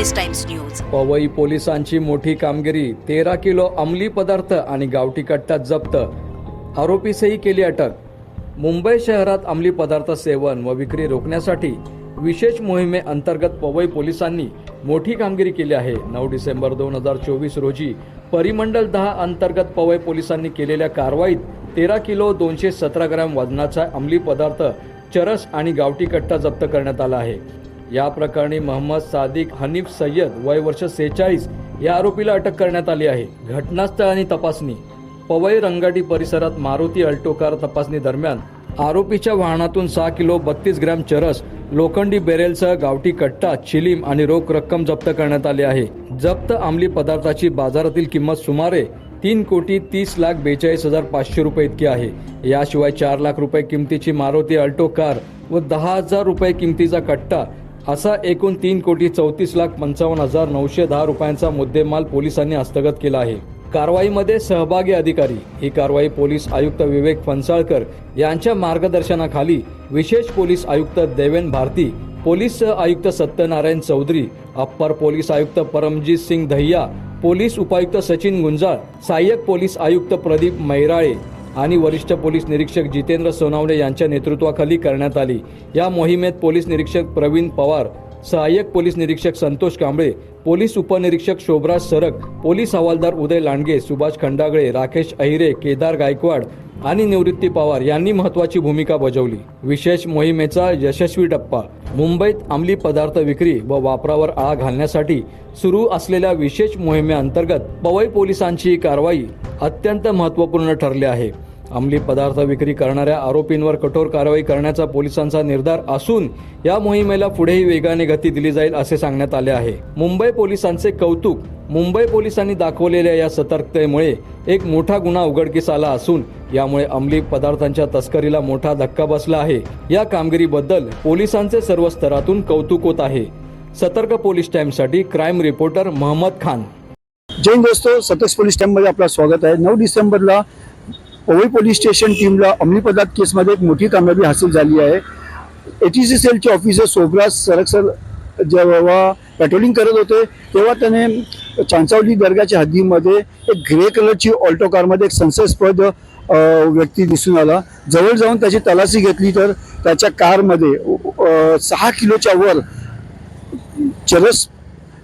Police times news. Powai पोलिसांची मोठी कामगिरी तेरा किलो अंमली पदार्थ आणि गावठी कट्टा जप्त. आरोपीसही केली अटक. मुंबई शहरात अंमली पदार्थ सेवन व विक्री रोखण्यासाठी विशेष मोहिमेअंतर्गत पवई पोलिसांनी मोठी कामगिरी केली आहे. नऊ डिसेंबर दोन हजार चोवीस रोजी परिमंडल दहा अंतर्गत पवई पोलिसांनी केलेल्या कारवाईत तेरा किलो दोनशे सतरा ग्रॅम वजनाचा अंमली पदार्थ चरस आणि गावठी कट्टा जप्त करण्यात आला आहे. या प्रकरणी मोहम्मद सादिक हनीफ सय्यद वय वर्ष सेहेचाळीस या आरोपीला अटक करण्यात आली आहे. घटनास्थळाने तपासणी. पवई रंगाटी परिसरात मारुती अल्टो कार तपासणी दरम्यान आरोपीच्या वाहनातून सहा किलो बत्तीस ग्रॅम चरस लोखंडी बेरेलसह गावठी कट्टा चिलीम आणि रोख रक्कम जप्त करण्यात आली आहे. जप्त अंमली पदार्थाची बाजारातील किंमत सुमारे तीन कोटी तीस लाख बेचाळीस हजार पाचशे रुपये इतकी आहे. याशिवाय चार लाख रुपये किमतीची मारुती अल्टो कार व दहा हजार रुपये किमतीचा कट्टा असा एकूण तीन कोटी चौतीस लाख पंचावन्न हजार नऊशे दहा रुपयांचा मुद्देमाल पोलिसांनी हस्तगत केला आहे. कारवाईमध्ये सहभागी अधिकारी ही कारवाई पोलीस आयुक्त विवेक फणसाळकर यांच्या मार्गदर्शनाखाली विशेष पोलीस आयुक्त देवेन भारती पोलीस आयुक्त सत्यनारायण चौधरी अप्पर पोलीस आयुक्त परमजीत सिंग दहिया पोलीस उपायुक्त सचिन गुंजाळ सहाय्यक पोलीस आयुक्त प्रदीप मैराळे आणि वरिष्ठ पोलीस निरीक्षक जितेंद्र सोनावणे यांच्या नेतृत्वाखाली करण्यात आली. या मोहिमेत पोलीस निरीक्षक प्रवीण पवार सहाय्यक पोलीस निरीक्षक संतोष कांबळे पोलीस उपनिरीक्षक शोभराज सरक पोलीस हवालदार उदय लांडगे सुभाष खंडागळे राकेश अहिरे केदार गायकवाड आणि निवृत्ती पवार यांनी महत्वाची भूमिका बजावली. विशेष मोहिमेचा यशस्वी टप्पा मुंबईत अंमली पदार्थ विक्री व वापरावर आळा घालण्यासाठी सुरू असलेल्या विशेष मोहिमेअंतर्गत पवई पोलिसांची कारवाई अत्यंत महत्त्वपूर्ण ठरले आहे. अंमली पदार्थ विक्री करणाऱ्या आरोपींवर कठोर कारवाई करण्याचा पोलिसांचा निर्धार असून या मोहिमेला पुढेही वेगाने गती दिली जाईल असे सांगण्यात आले आहे. मुंबई पोलिसांचे कौतुक मुंबई पोलिसांनी दाखवलेल्या या सतर्कतेमुळे एक मोठा गुन्हा उघडकीस आला असून यामुळे अंमली पदार्थांच्या तस्करीला मोठा धक्का बसला आहे. या कामगिरीबद्दल पोलिसांचे सर्व स्तरातून कौतुक होत आहे. सतर्क पोलीस टाइमसाठी क्राईम रिपोर्टर महम्मद खान. जैन हिंद दोस्तो सतेज पोलीस स्टॅम्पमध्ये आपलं स्वागत आहे. नऊ डिसेंबरला पवई पोलीस स्टेशन टीमला अंमली पदार्थ केसमध्ये एक मोठी कामयाबी हासिल झाली आहे. ए टी सी सेलचे ऑफिसर सोबराज सरक्सर जेव्हा पॅट्रोलिंग करत होते तेव्हा त्याने चांचावली दर्गाच्या हद्दीमध्ये एक ग्रे कलरची ऑल्टो कारमध्ये एक संशयास्पद व्यक्ती दिसून आला. जवळ जाऊन त्याची तलाशी घेतली तर त्याच्या कारमध्ये सहा किलोच्या वर चरस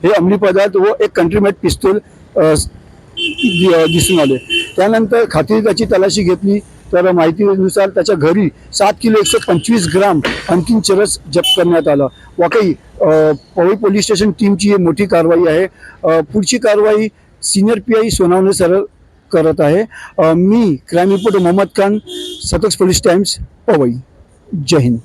हे अंमली पदार्थ व एक कंट्रीमेट पिस्तूल दिसून आले. त्यानंतर खात्री तलाशी घेतली तर माहितीनुसार त्याच्या घरी सात किलो एकशे पंचवीस ग्राम अंतिम चरस जप्त करण्यात आला. वाकई पवई पोलीस स्टेशन टीमची ही मोठी कारवाई आहे. पुढची कारवाई senior P I Sonawane sir करत आहे. मी क्राईम रिपोर्टर मोहम्मद खान सतक्स पोलीस टाइम्स पवई. जय हिंद.